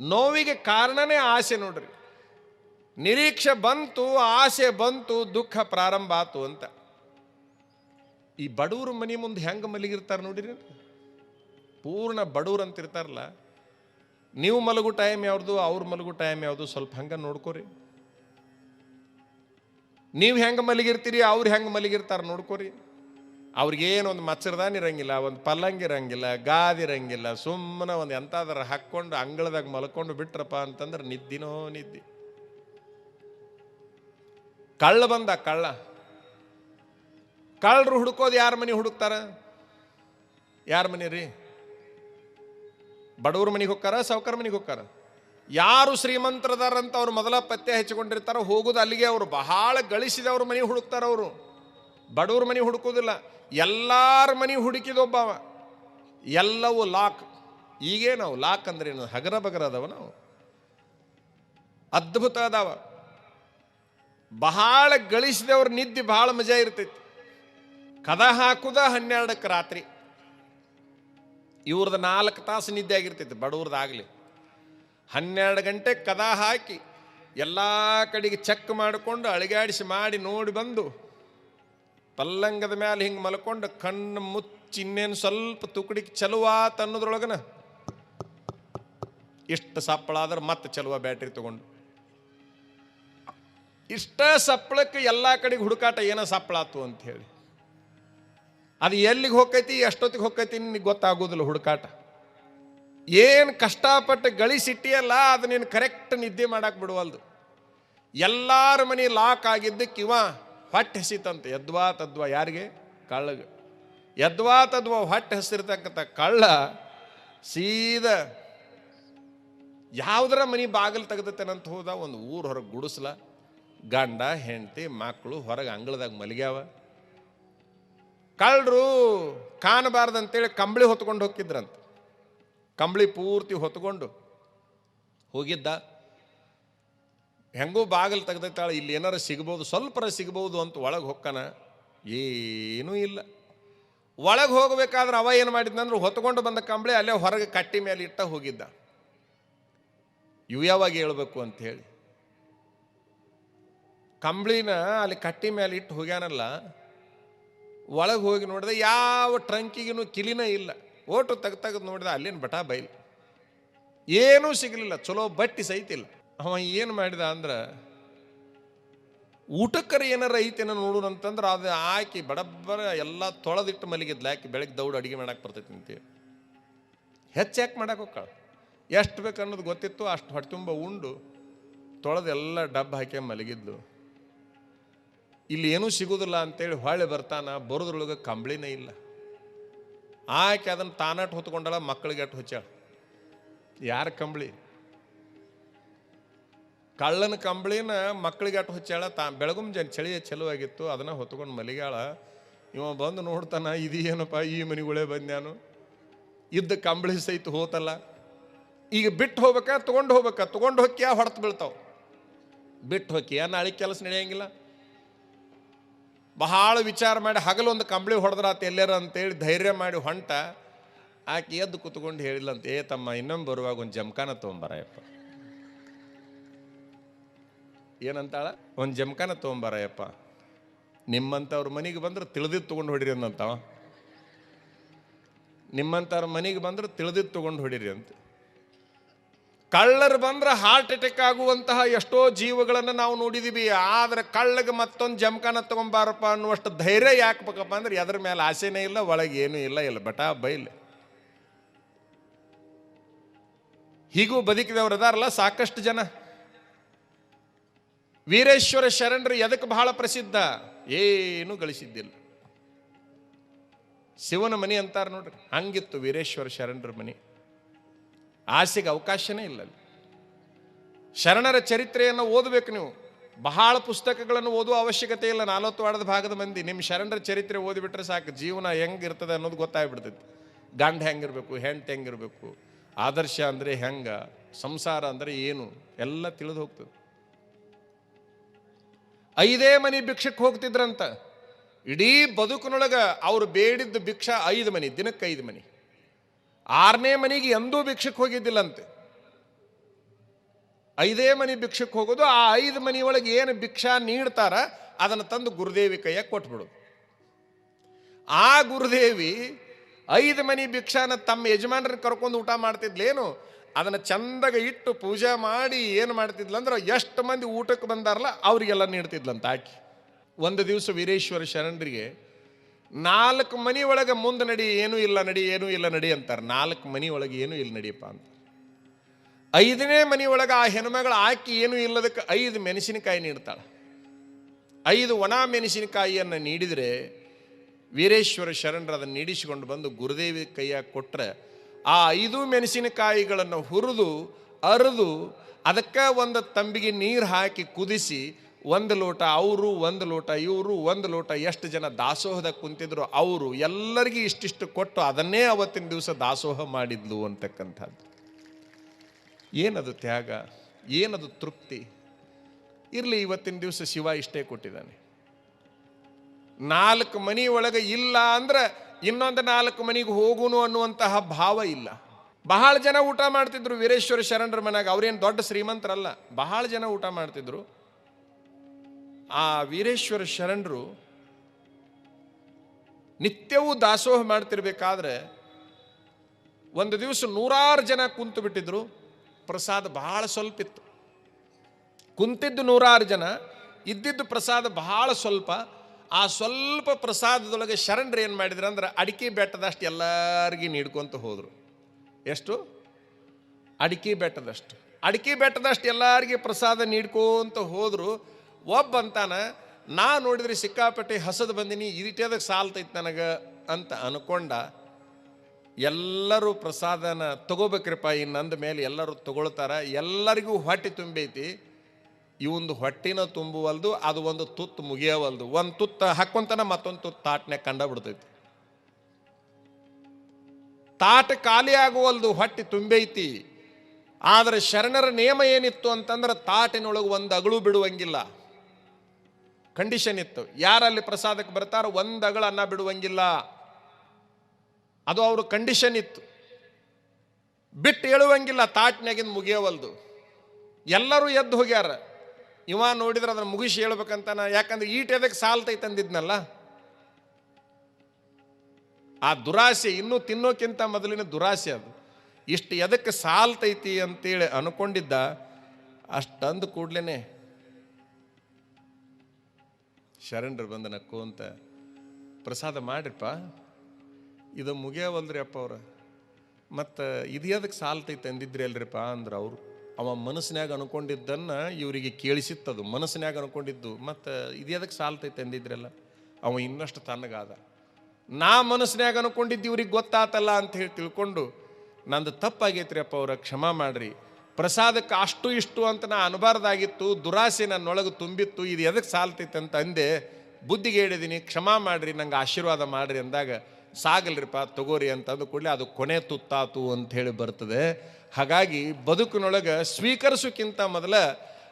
ನೋವಿಗೆ ಕಾರಣನೇ ಆಸೆ ನೋಡ್ರಿ. ನಿರೀಕ್ಷೆ ಬಂತು, ಆಸೆ ಬಂತು, ದುಃಖ ಪ್ರಾರಂಭ ಆತು ಅಂತ. ಈ ಬಡೂರು ಮನೆ ಮುಂದೆ ಹೆಂಗೆ ಮಲಗಿರ್ತಾರೆ ನೋಡಿರಿ? ಪೂರ್ಣ ಬಡವ್ರು ಅಂತ ಇರ್ತಾರಲ್ಲ ನೀವು ಮಲಗು ಟೈಮ್ ಯಾವ್ದು, ಅವ್ರ ಮಲಗು ಟೈಮ್ ಯಾವುದು, ಸ್ವಲ್ಪ ಹಂಗೆ ನೋಡ್ಕೋರಿ. ನೀವು ಹೆಂಗೆ ಮಲಗಿರ್ತೀರಿ, ಅವ್ರು ಹೆಂಗೆ ಮಲಗಿರ್ತಾರೆ ನೋಡ್ಕೋರಿ. ಅವ್ರಿಗೇನು ಒಂದು ಮಚ್ಚರ್ದಾನ ಇರಂಗಿಲ್ಲ, ಒಂದು ಪಲ್ಲಂಗ್ ಇರಂಗಿಲ್ಲ, ಗಾದಿ ಇರಂಗಿಲ್ಲ ಸುಮ್ಮನೆ ಒಂದು ಎಂತಾದ್ರ ಹಾಕ್ಕೊಂಡು ಅಂಗಳದಾಗ ಮಲ್ಕೊಂಡು ಬಿಟ್ರಪ್ಪ ಅಂತಂದ್ರೆ ನಿದ್ದಿನೋ ನಿದ್ದಿ. ಕಳ್ಳ ಬಂದ ಕಳ್ಳ. ಕಳ್ಳರು ಹುಡುಕೋದು ಯಾರ ಮನೆ ಹುಡುಕ್ತಾರ? ಯಾರ ಮನೆ ರೀ? ಬಡವ್ರ ಮನೆಗೆ ಹೋಗ್ತಾರ ಸೌಕರ್ ಮನೆಗೆ ಹೋಗ್ತಾರ? ಯಾರು ಶ್ರೀಮಂತರದಾರಂತ ಅವ್ರು ಮೊದಲ ಪತ್ತೆ ಹಚ್ಚಿಕೊಂಡಿರ್ತಾರೋ ಹೋಗೋದು ಅಲ್ಲಿಗೆ ಅವರು ಬಹಳ ಗಳಿಸಿದವ್ರ ಮನೆ ಹುಡುಕ್ತಾರ ಅವರು. ಬಡವ್ರ ಮನೆ ಹುಡುಕೋದಿಲ್ಲ, ಎಲ್ಲಾರ ಮನೆ ಹುಡುಕಿದೊಬ್ಬವ. ಎಲ್ಲವೂ ಲಾಕ್. ಈಗೇ ನಾವು ಲಾಕ್ ಅಂದ್ರೆ ಏನು? ಹಗರ ಬಗರ ಅದಾವ ನಾವು. ಅದ್ಭುತ ಅದಾವ ಬಹಳ ಗಳಿಸಿದವ್ರ ನಿದ್ದೆ ಬಹಳ ಮಜಾ ಇರ್ತೈತಿ. ಕದ ಹಾಕುದ ಹನ್ನೆರಡಕ್ಕೆ ರಾತ್ರಿ. ಇವ್ರದ್ದು ನಾಲ್ಕು ತಾಸು ನಿದ್ದೆ ಆಗಿರ್ತೈತಿ ಬಡವ್ರದ್ದಾಗಲಿ ಹನ್ನೆರಡು ಗಂಟೆ ಕದ ಹಾಕಿ ಎಲ್ಲ ಕಡೆಗೆ ಚೆಕ್ ಮಾಡಿಕೊಂಡು ಅಳಿಗಾಡಿಸಿ ಮಾಡಿ ನೋಡಿ ಬಂದು ಪಲ್ಲಂಗದ ಮ್ಯಾಲೆ ಹಿಂಗೆ ಮಲ್ಕೊಂಡು ಕಣ್ಣು ಮುಚ್ಚಿ ಇನ್ನೇನು ಸ್ವಲ್ಪ ತುಕಡಿಗೆ ಚಲುವಾತ ಅನ್ನೋದ್ರೊಳಗನ ಇಷ್ಟು ಸಪ್ಪಳ ಆದ್ರೆ ಮತ್ತೆ ಚಲುವ ಬ್ಯಾಟ್ರಿ ತಗೊಂಡು. ಇಷ್ಟ ಸಪ್ಪಳಕ್ಕೆ ಎಲ್ಲ ಕಡೆಗೆ ಹುಡುಕಾಟ ಏನೋ ಸಪ್ಪಳಾತು ಅಂತ ಹೇಳಿ. ಅದು ಎಲ್ಲಿಗೆ ಹೋಗ್ತೈತಿ ಎಷ್ಟೊತ್ತಿಗೆ ಹೋಗ್ತೈತಿ ನಿನಗೆ ಗೊತ್ತಾಗೋದಿಲ್ಲ ಹುಡುಕಾಟ. ಏನು ಕಷ್ಟಪಟ್ಟು ಗಳಿಸಿಟ್ಟಿಯಲ್ಲ ಅದು ನೀನು ಕರೆಕ್ಟ್ ನಿದ್ದೆ ಮಾಡಕ್ಕೆ ಬಿಡುವಲ್ದು. ಎಲ್ಲರ ಮನೆ ಲಾಕ್ ಆಗಿದ್ದಕ್ಕಿವ ಹೊಟ್ಟೆ ಹಸಿತಂತೆ, ಯದ್ವಾ ತದ್ವಾ ಯಾರಿಗೆ? ಕಳ್ಳಗ. ಯದ್ವಾ ತದ್ವಾ ಹೊಟ್ಟೆ ಹಸಿರ್ತಕ್ಕಂಥ ಕಳ್ಳ ಸೀದ ಯಾವುದರ ಮನೆ ಬಾಗಿಲು ತೆಗೆದತ್ತೇನಂತ ಹೋದ, ಒಂದು ಊರು ಹೊರಗೆ ಗುಡಿಸ್ಲ. ಗಂಡ, ಹೆಂಡತಿ ಮಕ್ಕಳು ಹೊರಗೆ ಅಂಗಳದಾಗ ಮಲಗ್ಯಾವ. ಕಳ್ಳರು ಕಾಣಬಾರ್ದಂತೇಳಿ ಕಂಬಳಿ ಹೊತ್ಕೊಂಡು ಹೋಗಿದ್ರಂತ ಕಂಬಳಿ ಪೂರ್ತಿ ಹೊತ್ಕೊಂಡು ಹೋಗಿದ್ದ. ಹೆಂಗೂ ಬಾಗಿಲು ತೆಗ್ದೈತಾಳೆ ಇಲ್ಲಿ ಏನಾರು ಸಿಗ್ಬೋದು ಸ್ವಲ್ಪರ ಸಿಗ್ಬೋದು ಅಂತ ಒಳಗೆ ಹೊಕ್ಕನ ಏನೂ ಇಲ್ಲ. ಒಳಗೆ ಹೋಗಬೇಕಾದ್ರೆ ಅವ ಏನು ಮಾಡಿದ್ನಂದ್ರೆ ಹೊತ್ಕೊಂಡು ಬಂದ ಕಂಬಳಿ ಅಲ್ಲೇ ಹೊರಗೆ ಕಟ್ಟಿ ಮೇಲೆ ಇಟ್ಟ ಹೋಗಿದ್ದ. ಇವು ಯಾವಾಗ ಹೇಳ್ಬೇಕು ಅಂತ ಹೇಳಿ. ಕಂಬಳಿನ ಅಲ್ಲಿ ಕಟ್ಟಿ ಮೇಲೆ ಇಟ್ಟು ಹೋಗ್ಯಾನಲ್ಲ, ಒಳಗೆ ಹೋಗಿ ನೋಡಿದೆ ಯಾವ ಟ್ರಂಕಿಗೂ ಕಿಲಿನ ಇಲ್ಲ. ಓಟು ತೆಗ್ ತೆಗೆದು ನೋಡಿದ ಅಲ್ಲಿನ ಬಟಾ ಬೈಲ್. ಏನೂ ಸಿಗಲಿಲ್ಲ, ಚಲೋ ಬಟ್ಟಿ ಸಹಿತಿಲ್ಲ ಅವ ಏನು ಮಾಡಿದ ಅಂದ್ರೆ, ಊಟಕ್ಕರ ಏನಾರ ಐತೇನೋ ನೋಡೋಣ ಅಂತಂದ್ರೆ ಅದು ಹಾಕಿ ಬಡಬ್ಬರ ಎಲ್ಲ ತೊಳೆದಿಟ್ಟು ಮಲಗಿದ್ಲ, ಹಾಕಿ ಬೆಳಗ್ಗೆ ದೌಡ್ ಅಡಿಗೆ ಮಾಡಕ್ಕೆ ಬರ್ತೈತಿ ಅಂತೇಳಿ ಹೆಚ್ಚು ಯಾಕೆ ಮಾಡಕ್ಕೆ ಹೋಗ್ಕಾಳ? ಎಷ್ಟು ಬೇಕನ್ನೋದು ಗೊತ್ತಿತ್ತು, ಅಷ್ಟು ಹೊಟ್ಟೆ ತುಂಬ ಉಂಡು ತೊಳೆದೆಲ್ಲ ಡಬ್ಬ ಹಾಕಿ ಮಲಗಿದ್ಲು. ಇಲ್ಲಿ ಏನೂ ಸಿಗೋದಿಲ್ಲ ಅಂತೇಳಿ ಹೊಳ್ಳೆ ಬರ್ತಾನ, ಬರೋದ್ರೊಳಗೆ ಕಂಬಳಿನೇ ಇಲ್ಲ. ಆಕೆ ಅದನ್ನು ತಾನಟ್ ಹೊತ್ಕೊಂಡಳ, ಮಕ್ಕಳಿಗೆ ಅಟ್ಟು ಹೊಚ್ಚಾಳ ಯಾರ ಕಂಬಳಿ? ಕಳ್ಳನ ಕಂಬಳಿನ ಮಕ್ಕಳಿಗೆ ಅಟ್ಟು ಹೊಚ್ಚಾಳ ತಾ ಬೆಳಗುಂ ಜನ ಚಳಿ ಚಲುವಾಗಿತ್ತು, ಅದನ್ನು ಹೊತ್ಕೊಂಡು ಮಲಿಗಾಳ, ಇವ ಬಂದು ನೋಡ್ತಾನ ಏನಪ್ಪ, ಈ ಮನೆಗಳೇ ಬಂದ್ಯಾನು ಇದ್ದ ಕಂಬಳಿ ಸಹಿತ ಹೋತಲ್ಲ. ಈಗ ಬಿಟ್ಟು ಹೋಗ್ಬೇಕಾ, ತೊಗೊಂಡು ಹೋಗ್ಬೇಕಾ? ತೊಗೊಂಡು ಹೋಗ್ಯಾ ಹೊಡೆತು ಬೀಳ್ತಾವ? ಬಿಟ್ಟು ಹೋಗ್ಯಾ ನಾಳೆ ಕೆಲಸ ನಡೆಯಂಗಿಲ್ಲ? ಬಹಳ ವಿಚಾರ ಮಾಡಿ ಹಗಲೊಂದು ಕಂಬಳಿ ಹೊಡೆದ್ರಾತ ಎಲ್ಲರ ಅಂತೇಳಿ ಧೈರ್ಯ ಮಾಡಿ ಹೊಂಟ, ಆಕೆ ಎದ್ದು ಕುತ್ಕೊಂಡು ಹೇಳಿಲ್ಲಂತ ಏ ತಮ್ಮ, ಇನ್ನೊಂದು ಬರುವಾಗ ಒಂದು ಜಮಖಾನ ತೊಗೊಂಬರಯಪ್ಪ ಏನಂತಾಳ? ಒಂದು ಜಮಖಾನ ತೊಗೊಂಬಾರಯ್ಯಪ್ಪ. ನಿಮ್ಮಂಥವ್ರ ಮನೆಗೆ ಬಂದ್ರೆ ತಿಳಿದಿದ್ದು ತೊಗೊಂಡು ಹೊಡಿರಿ ಅಂದಂತಾವ ನಿಮ್ಮಂಥವ್ರ ಮನೆಗೆ ಬಂದ್ರೆ ತಿಳಿದಿದ್ದು ತೊಗೊಂಡು ಹೊಡಿರಿ ಅಂತ. ಕಳ್ಳರು ಬಂದ್ರೆ ಹಾರ್ಟ್ ಅಟ್ಯಾಕ್ ಆಗುವಂತಹ ಎಷ್ಟೋ ಜೀವಗಳನ್ನು ನಾವು ನೋಡಿದೀವಿ. ಆದ್ರೆ ಕಳ್ಳಗೆ ಮತ್ತೊಂದು ಜಮಖಾನ ತಗೊಂಬಾರಪ್ಪ ಅನ್ನುವಷ್ಟು ಧೈರ್ಯ ಯಾಕಬೇಕಪ್ಪ ಅಂದ್ರೆ ಎದ್ರ ಮೇಲೆ ಆಸೆನೇ ಇಲ್ಲ, ಒಳಗೆ ಏನೂ ಇಲ್ಲ ಇಲ್ಲ, ಬಟಾ ಬೈಲ್. ಹೀಗೂ ಬದುಕಿದವ್ರು ಅದಾರಲ್ಲ ಸಾಕಷ್ಟು ಜನ. ವೀರೇಶ್ವರ ಶರಣರು ಎದಕ್ಕೆ ಬಹಳ ಪ್ರಸಿದ್ಧ? ಏನು ಗಳಿಸಿದ್ದಿಲ್ಲ. ಶಿವನ ಮನೆ ಅಂತಾರೆ ನೋಡ್ರಿ, ಹಂಗಿತ್ತು ವೀರೇಶ್ವರ ಶರಣರ ಮನೆ. ಆಸೆಗೆ ಅವಕಾಶನೇ ಇಲ್ಲ ಅಲ್ಲಿ ಶರಣರ ಚರಿತ್ರೆಯನ್ನು ಓದಬೇಕು ನೀವು. ಬಹಳ ಪುಸ್ತಕಗಳನ್ನು ಓದುವ ಅವಶ್ಯಕತೆ ಇಲ್ಲ. ನಾಲ್ವತ್ತು ವಾಡದ ಭಾಗದ ಮಂದಿ ನಿಮ್ಮ ಶರಣರ ಚರಿತ್ರೆ ಓದಿಬಿಟ್ರೆ ಸಾಕು. ಜೀವನ ಹೆಂಗಿರ್ತದೆ ಅನ್ನೋದು ಗೊತ್ತಾಗ್ಬಿಡ್ತೈತಿ. ಗಂಡ ಹೆಂಗಿರ್ಬೇಕು, ಹೆಂಡತಿ ಹೆಂಗಿರ್ಬೇಕು, ಆದರ್ಶ ಅಂದರೆ ಹೆಂಗ, ಸಂಸಾರ ಅಂದರೆ ಏನು, ಎಲ್ಲ ತಿಳಿದು ಹೋಗ್ತದೆ. ಐದೇ ಮನೆ ಭಿಕ್ಷಕ್ಕೆ ಹೋಗ್ತಿದ್ರಂತ. ಇಡೀ ಬದುಕಿನೊಳಗೆ ಅವ್ರು ಬೇಡಿದ್ದ ಭಿಕ್ಷ ಐದು ಮನೆ, ದಿನಕ್ಕೆ ಐದು ಮನೆ. ಆರನೇ ಮನೆಗೆ ಎಂದೂ ಭಿಕ್ಷಕ್ಕೆ ಹೋಗಿದ್ದಿಲ್ಲಂತೆ. ಐದೇ ಮನೆ ಭಿಕ್ಷಕ್ಕೆ ಹೋಗೋದು, ಆ ಐದು ಮನೆಯೊಳಗೆ ಏನು ಭಿಕ್ಷಾ ನೀಡ್ತಾರ, ಅದನ್ನು ತಂದು ಗುರುದೇವಿ ಕೈಯಾಗ ಕೊಟ್ಬಿಡೋದು. ಆ ಗುರುದೇವಿ ಐದು ಮನೆ ಭಿಕ್ಷಾನ ತಮ್ಮ ಯಜಮಾನ್ರನ್ನ ಕರ್ಕೊಂಡು ಊಟ ಮಾಡ್ತಿದ್ಲೇನು ಅದನ್ನು ಚಂದಾಗ ಇಟ್ಟು ಪೂಜೆ ಮಾಡಿ ಏನು ಮಾಡ್ತಿದ್ಲಂದ್ರೆ ಎಷ್ಟು ಮಂದಿ ಊಟಕ್ಕೆ ಬಂದಾರಲ್ಲ ಅವರಿಗೆಲ್ಲ ನೀಡ್ತಿದ್ಲಂತ ಆಕಿ. ಒಂದು ದಿವಸ ವೀರೇಶ್ವರ ಶರಣರಿಗೆ, ನಾಲ್ಕು ಮನಿ ಒಳಗೆ ಮುಂದೆ ನಡಿ, ಏನೂ ಇಲ್ಲ ನಡಿ, ಏನೂ ಇಲ್ಲ ನಡಿ ಅಂತಾರೆ. ನಾಲ್ಕು ಮನಿ ಒಳಗೆ ಏನೂ ಇಲ್ಲ ನಡಿಯಪ್ಪ ಅಂತ. ಐದನೇ ಮನಿ ಒಳಗೆ ಆ ಹೆಣ್ಮಗಳು ಹಾಕಿ ಏನೂ ಇಲ್ಲದಕ್ಕೆ ಐದು ಮೆಣಸಿನಕಾಯಿ ನೀಡ್ತಾಳೆ. ಐದು ಒಣ ಮೆಣಸಿನಕಾಯಿಯನ್ನು ನೀಡಿದರೆ ವೀರೇಶ್ವರ ಶರಣರು ಅದನ್ನು ನೀಡಿಸಿಕೊಂಡು ಬಂದು ಗುರುದೇವಿ ಕೈಯಾಗಿ ಕೊಟ್ಟರೆ ಆ ಐದು ಮೆಣಸಿನಕಾಯಿಗಳನ್ನು ಹುರಿದು, ಅರೆದು, ಅದಕ್ಕೆ ಒಂದು ತಂಬಿಗೆ ನೀರು ಹಾಕಿ ಕುದಿಸಿ, ಒಂದು ಲೋಟ ಅವರು, ಒಂದು ಲೋಟ ಇವರು, ಒಂದು ಲೋಟ ಎಷ್ಟು ಜನ ದಾಸೋಹದ ಕುಂತಿದ್ರು ಅವರು, ಎಲ್ಲರಿಗೂ ಇಷ್ಟಿಷ್ಟು ಕೊಟ್ಟು ಅದನ್ನೇ ಅವತ್ತಿನ ದಿವಸ ದಾಸೋಹ ಮಾಡಿದ್ಲು ಅಂತಕ್ಕಂಥದ್ದು. ಏನದು ತ್ಯಾಗ? ಏನದು ತೃಪ್ತಿ? ಇರಲಿ, ಇವತ್ತಿನ ದಿವಸ ಶಿವ ಇಷ್ಟೇ ಕೊಟ್ಟಿದ್ದಾನೆ. ನಾಲ್ಕು ಮನೆಯೊಳಗೆ ಇಲ್ಲ ಅಂದ್ರೆ ಇನ್ನೊಂದು ನಾಲ್ಕು ಮನೆಗೆ ಹೋಗುನು ಅನ್ನುವಂತಹ ಭಾವ ಇಲ್ಲ. ಬಹಳ ಜನ ಊಟ ಮಾಡ್ತಿದ್ರು ವೀರೇಶ್ವರ ಶರಣರ ಮನೆಗೆ. ಅವ್ರೇನು ದೊಡ್ಡ ಶ್ರೀಮಂತರಲ್ಲ. ಬಹಳ ಜನ ಊಟ ಮಾಡ್ತಿದ್ರು. ಆ ವೀರೇಶ್ವರ ಶರಣರು ನಿತ್ಯವೂ ದಾಸೋಹ ಮಾಡ್ತಿರ್ಬೇಕಾದ್ರೆ ಒಂದು ದಿವಸ ನೂರಾರು ಜನ ಕುಂತು ಬಿಟ್ಟಿದ್ರು. ಪ್ರಸಾದ ಬಹಳ ಸ್ವಲ್ಪ ಇತ್ತು. ಕುಂತಿದ್ದು ನೂರಾರು ಜನ, ಇದ್ದಿದ್ದು ಪ್ರಸಾದ ಬಹಳ ಸ್ವಲ್ಪ. ಆ ಸ್ವಲ್ಪ ಪ್ರಸಾದದೊಳಗೆ ಶರಣರು ಏನು ಮಾಡಿದ್ರು ಅಂದ್ರೆ ಅಡಿಕೆ ಬೆಟ್ಟದಷ್ಟು ಎಲ್ಲರಿಗೂ ನೀಡ್ಕೊಂತ ಹೋದರು. ಎಷ್ಟು? ಅಡಿಕೆ ಬೆಟ್ಟದಷ್ಟು. ಅಡಿಕೆ ಬೆಟ್ಟದಷ್ಟು ಎಲ್ಲರಿಗೆ ಪ್ರಸಾದ ನೀಡ್ಕೊಂತ ಹೋದರು. ಒಬ್ಬ ಅಂತಾನ, ನಾ ನೋಡಿದ್ರೆ ಸಿಕ್ಕಾಪಟ್ಟೆ ಹಸದು ಬಂದಿನಿ ಇದಿಟ್ಟದಕ್ಕೆ ಸಾಲ್ತೈತೆ ನನಗೆ ಅಂತ ಅನ್ಕೊಂಡ, ಎಲ್ಲರೂ ಪ್ರಸಾದನ ತಗೋಬೇಕ್ರಿಪ್ಪ ಇನ್ನಂದ ಮೇಲೆ ಎಲ್ಲರೂ ತಗೊಳ್ತಾರ, ಎಲ್ಲರಿಗೂ ಹೊಟ್ಟೆ ತುಂಬೈತಿ. ಇವಂದು ಹೊಟ್ಟಿನ ತುಂಬುವಲ್ದು, ಅದು ಒಂದು ತುತ್ತು ಮುಗಿಯವಲ್ದು. ಒಂದು ತುತ್ತ ಹಾಕೊಂತನ ಮತ್ತೊಂದು ತುತ್ತು ತಾಟ್ನೆ ಕಂಡ ಬಿಡ್ತೈತಿ. ತಾಟ ಖಾಲಿ ಆಗುವಲ್ದು, ಹೊಟ್ಟೆ ತುಂಬೈತಿ ಆದರೆ ಶರಣರ ನಿಯಮ ಏನಿತ್ತು ಅಂತಂದ್ರೆ ತಾಟಿನೊಳಗೆ ಒಂದು ಅಗಳು ಬಿಡುವಂಗಿಲ್ಲ. ಕಂಡೀಷನ್ ಇತ್ತು ಯಾರಲ್ಲಿ ಪ್ರಸಾದಕ್ಕೆ ಬರ್ತಾರೋ ಒಂದು ಅಗಳ ಅನ್ನ ಬಿಡುವಂಗಿಲ್ಲ. ಅದು ಅವ್ರ ಕಂಡೀಷನ್ ಇತ್ತು ಬಿಟ್ಟು ಹೇಳುವಂಗಿಲ್ಲ ತಾಟ್ನಾಗಿಂದ ಮುಗಿಯವಲ್ದು. ಎಲ್ಲರೂ ಎದ್ದು ಹೋಗ್ಯಾರ. ಇವ ನೋಡಿದ್ರೆ ಅದನ್ನು ಮುಗಿಸಿ ಹೇಳ್ಬೇಕಂತ ನಾ ಯಾಕಂದ್ರೆ ಈಟ್ ಎದಕ್ಕೆ ಸಾಲ್ತೈತೆ ತಂದಿದ್ನಲ್ಲ? ಆ ದುರಾಸೆ ಇನ್ನೂ ತಿನ್ನೋಕ್ಕಿಂತ ಮೊದಲಿನ ದುರಾಸೆ ಅದು. ಇಷ್ಟು ಎದಕ್ಕೆ ಸಾಲ್ತೈತಿ ಅಂತೇಳಿ ಅನ್ಕೊಂಡಿದ್ದ ಅಷ್ಟಂದು ಕೂಡ್ಲೇನೆ ಶರಣರು ಬಂದ ನಕ್ಕು ಅಂತ ಪ್ರಸಾದ ಮಾಡ್ರಿಪ್ಪ ಇದು ಮುಗಿಯವಲ್ರಿ ಅಪ್ಪ ಅವ್ರ. ಮತ್ತು ಇದು ಎದಕ್ಕೆ ಸಾಲ್ತೈತೆ ಅಂದಿದ್ರಿ ಅಲ್ರಿಪ್ಪ ಅಂದ್ರೆ ಅವರು. ಅವ ಮನಸ್ಸಿನಾಗ ಅನ್ಕೊಂಡಿದ್ದನ್ನು ಇವರಿಗೆ ಕೇಳಿಸಿತ್ತದು. ಮನಸ್ಸಿನಾಗ ಅನ್ಕೊಂಡಿದ್ದು, ಮತ್ತು ಇದು ಎದಕ್ಕೆ ಸಾಲ್ತೈತೆ? ಅಂದಿದ್ರಲ್ಲ, ಅವ ಇನ್ನಷ್ಟು ತನ್ನಗಾದ ನಾ ಮನಸ್ಸಿನಾಗ ಅನ್ಕೊಂಡಿದ್ದು ಇವ್ರಿಗೆ ಗೊತ್ತಾತಲ್ಲ ಅಂತ ಹೇಳಿ ತಿಳ್ಕೊಂಡು, ನಂದು ತಪ್ಪಾಗೈತ್ರಿ ಅಪ್ಪ ಅವ್ರ, ಕ್ಷಮಾ ಮಾಡ್ರಿ. ಪ್ರಸಾದಕ್ಕೆ ಅಷ್ಟು ಇಷ್ಟು ಅಂತ ನಾ ಅನ್ಬಾರ್ದಾಗಿತ್ತು, ದುರಾಸೆ ನನ್ನೊಳಗೆ ತುಂಬಿತ್ತು, ಇದು ಎದಕ್ಕೆ ಸಾಲ್ತೈತೆ? ಅಂತ ಅಂದೆ ಬುದ್ಧಿಗೆ ಹೇಳಿದ್ದೀನಿ ಕ್ಷಮಾ ಮಾಡ್ರಿ, ನಂಗೆ ಆಶೀರ್ವಾದ ಮಾಡ್ರಿ ಅಂದಾಗ ಸಾಗಲ್ರಿಪ್ಪ, ತಗೋರಿ ಅಂತ ಅಂದ ಕೂಡಲೇ ಅದು ಕೊನೆ ತುತ್ತಾತು ಅಂತ ಹೇಳಿ ಬರ್ತದೆ. ಹಾಗಾಗಿ ಬದುಕಿನೊಳಗೆ ಸ್ವೀಕರಿಸೋಕ್ಕಿಂತ ಮೊದಲ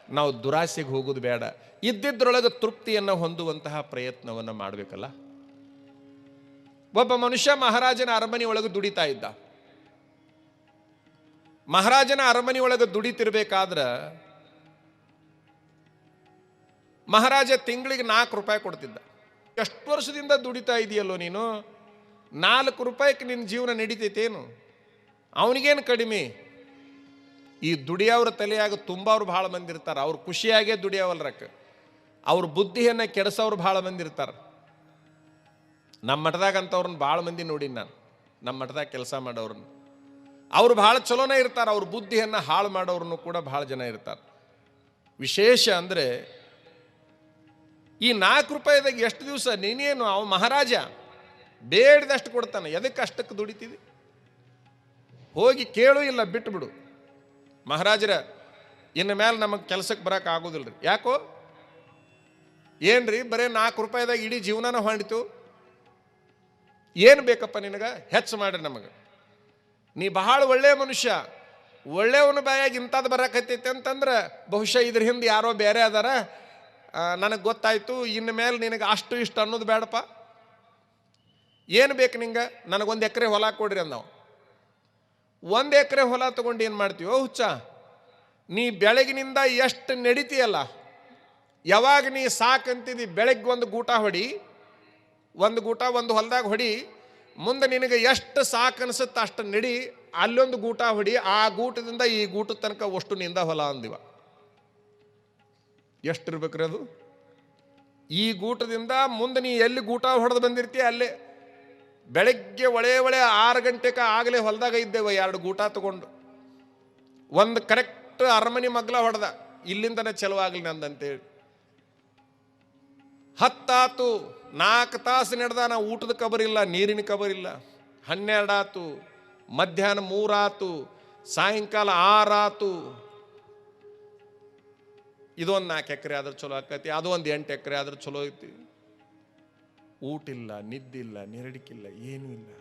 ನಾವು ದುರಾಸೆಗೆ ಹೋಗೋದು ಬೇಡ. ಇದ್ದಿದ್ರೊಳಗೆ ತೃಪ್ತಿಯನ್ನು ಹೊಂದುವಂತಹ ಪ್ರಯತ್ನವನ್ನು ಮಾಡಬೇಕಲ್ಲ. ಒಬ್ಬ ಮನುಷ್ಯ ಮಹಾರಾಜನ ಅರಮನೆ ಒಳಗೆ ದುಡಿತಾ ಇದ್ದ. ಮಹಾರಾಜನ ಅರಮನೆ ಒಳಗೆ ದುಡಿತಿರ್ಬೇಕಾದ್ರೆ ಮಹಾರಾಜ ತಿಂಗಳಿಗೆ ನಾಲ್ಕು ರೂಪಾಯಿ ಕೊಡ್ತಿದ್ದ. ಎಷ್ಟು ವರ್ಷದಿಂದ ದುಡಿತಾ ಇದೆಯಲ್ಲೋ ನೀನು? ನಾಲ್ಕು ರೂಪಾಯಿಗೆ ನಿನ್ನ ಜೀವನ ನಡೀತೈತೇನು? ಅವನಿಗೇನು ಕಡಿಮೆ? ಈ ದುಡಿಯವ್ರ ತಲೆಯಾಗ ತುಂಬವ್ರು ಭಾಳ ಮಂದಿ ಇರ್ತಾರೆ. ಅವ್ರು ಖುಷಿಯಾಗೇ ದುಡಿಯವಲ್ರಕ್ಕ. ಅವ್ರ ಬುದ್ಧಿಯನ್ನು ಕೆಡಿಸೋರು ಭಾಳ ಮಂದಿ ಇರ್ತಾರೆ. ನಮ್ಮ ಮಠದಾಗ ಅಂಥವ್ರನ್ನ ಭಾಳ ಮಂದಿ ನೋಡೀನಿ ನಾನು. ನಮ್ಮ ಮಠದಾಗ ಕೆಲಸ ಮಾಡೋರನ್ನ ಅವ್ರು ಭಾಳ ಚಲೋನೇ ಇರ್ತಾರೆ. ಅವ್ರ ಬುದ್ಧಿಯನ್ನು ಹಾಳು ಮಾಡೋರ್ನು ಕೂಡ ಭಾಳ ಜನ ಇರ್ತಾರೆ. ವಿಶೇಷ ಅಂದರೆ ಈ ನಾಲ್ಕು ರೂಪಾಯಿದಾಗ ಎಷ್ಟು ದಿವಸ ನೀನೇನು ಅವ ಮಹಾರಾಜ? ಬೇಡಿದಷ್ಟು ಕೊಡ್ತಾನೆ. ಎದಕ್ಕೆ ಅಷ್ಟಕ್ಕೆ ದುಡಿತೀವಿ? ಹೋಗಿ ಕೇಳು ಇಲ್ಲ ಬಿಟ್ಟು ಮಹಾರಾಜರ, ಇನ್ನು ಮೇಲೆ ನಮಗೆ ಕೆಲಸಕ್ಕೆ ಬರೋಕೆ ಆಗೋದಿಲ್ಲ ರೀ ಯಾಕೋ? ಏನ್ರಿ, ಬರೀ ನಾಲ್ಕು ರೂಪಾಯಿದಾಗ ಇಡೀ ಜೀವನನ ಹೊಂಡಿತು. ಏನು ಬೇಕಪ್ಪ ನಿನಗೆ? ಹೆಚ್ಚು ಮಾಡ್ರಿ ನಮಗೆ. ನೀ ಬಹಳ ಒಳ್ಳೆಯ ಮನುಷ್ಯ. ಒಳ್ಳೆಯವನು ಬಾಯಾಗಿ ಇಂಥದ್ದು ಬರಕತ್ತೈತಿ ಅಂತಂದ್ರೆ ಬಹುಶಃ ಇದ್ರ ಹಿಂದೆ ಯಾರೋ ಬೇರೆ ಅದಾರ. ನನಗೆ ಗೊತ್ತಾಯಿತು, ಇನ್ನು ಮೇಲೆ ನಿನಗೆ ಅಷ್ಟು ಇಷ್ಟು ಅನ್ನೋದು ಬೇಡಪ್ಪ. ಏನು ಬೇಕು ನಿಂಗೆ? ನನಗೊಂದು ಎಕರೆ ಹೊಲ ಕೊಡ್ರಿ ಅಂದವು. ಒಂದು ಎಕರೆ ಹೊಲ ತೊಗೊಂಡು ಏನು ಮಾಡ್ತೀವೋ ಹುಚ್ಚ, ನೀ ಬೆಳಗಿನಿಂದ ಎಷ್ಟು ನಡಿತೀಯಲ್ಲ, ಯಾವಾಗ ನೀ ಸಾಕಂತಿದ್ದಿ ಬೆಳಗ್ಗೆ ಒಂದು ಗೂಟ ಹೊಡಿ, ಒಂದು ಗೂಟ ಒಂದು ಹೊಲದಾಗ ಹೊಡಿ, ಮುಂದೆ ನಿನಗೆ ಎಷ್ಟು ಸಾಕು ಅನಿಸುತ್ತೆ ಅಷ್ಟು ನಡಿ, ಅಲ್ಲೊಂದು ಗೂಟ ಹೊಡಿ, ಆ ಗೂಟದಿಂದ ಈ ಗೂಟದ ತನಕ ಅಷ್ಟು ನಿಂದ ಹೊಲ ಅಂದಿವ. ಎಷ್ಟಿರ್ಬೇಕ್ರಿ ಅದು? ಈ ಗೂಟದಿಂದ ಮುಂದೆ ನೀ ಎಲ್ಲಿ ಗೂಟ ಹೊಡೆದು ಬಂದಿರ್ತೀಯ, ಅಲ್ಲೇ ಬೆಳಗ್ಗೆ ಒಳೆ ಒಳೆ ಆರು ಗಂಟೆಗೆ ಆಗಲೇ ಹೊಲದಾಗ ಇದ್ದೇವೆ, ಎರಡು ಗೂಟ ತಗೊಂಡು. ಒಂದು ಕರೆಕ್ಟ್ ಅರಮನೆ ಮಗ್ಲ ಹೊಡೆದ. ಇಲ್ಲಿಂದನೇ ಚಲೋ ಆಗಲಿ ನಂದಂತೇಳಿ. ಹತ್ತಾತು, ನಾಲ್ಕು ತಾಸು ನಡೆದ, ನಾ ಊಟದ ಕಬರಿಲ್ಲ ನೀರಿನ ಕಬರಿಲ್ಲ ಹನ್ನೆರಡಾತು, ಮಧ್ಯಾಹ್ನ ಮೂರಾತು, ಸಾಯಂಕಾಲ ಆರಾತು. ಇದೊಂದು ನಾಲ್ಕು ಎಕರೆ ಆದ್ರೆ ಚಲೋ ಆಕೈತಿ, ಅದು ಒಂದು ಎಂಟು ಎಕರೆ ಆದ್ರೆ ಚಲೋ ಐತಿ. ಊಟಿಲ್ಲ, ನಿದ್ದಿಲ್ಲ, ನೆರಡಿಕಿಲ್ಲ, ಏನೂ ಇಲ್ಲ.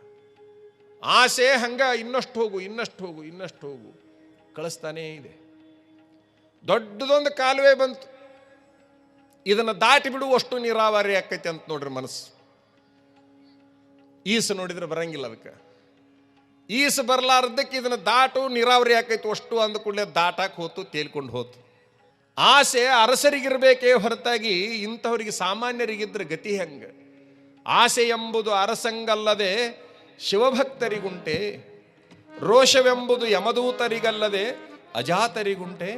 ಆಸೆ ಹಂಗ ಇನ್ನಷ್ಟು ಹೋಗು ಇನ್ನಷ್ಟು ಹೋಗು ಇನ್ನಷ್ಟು ಹೋಗು. ಕಳಿಸ್ತಾನೇ ಇದೆ. ದೊಡ್ಡದೊಂದು ಕಾಲುವೆ ಬಂತು. ಇದನ್ನು ದಾಟಿ ಬಿಡುವಷ್ಟು ನೀರಾವರಿ ಆಕೈತಿ ಅಂತ ನೋಡ್ರಿ ಮನಸ್ಸು. ಈಸು ನೋಡಿದ್ರೆ ಬರಂಗಿಲ್ಲ ಅದಕ್ಕೆ. ಈಸು ಬರಲಾರ್ದಕ್ಕೆ ಇದನ್ನು ದಾಟು, ನೀರಾವರಿ ಆಕೈತಿ, ಅಷ್ಟು ಅಂದ ಕೂಡಲೇ ದಾಟಾಕ್ ಹೋತು, ತೇಲ್ಕೊಂಡು ಹೋತು. ಆಸೆ ಅರಸರಿಗಿರ್ಬೇಕೇ ಹೊರತಾಗಿ ಇಂಥವರಿಗೆ ಸಾಮಾನ್ಯರಿಗಿದ್ರೆ ಗತಿ ಹೆಂಗ? ಆಸೆ ಎಂಬುದು ಅರಸಂಗಲ್ಲದೆ ಶಿವಭಕ್ತರಿಗುಂಟೆ ರೋಷವೆಂಬುದು ಯಮದೂತರಿಗಲ್ಲದೆ ಅಜಾತರಿಗುಂಟೆ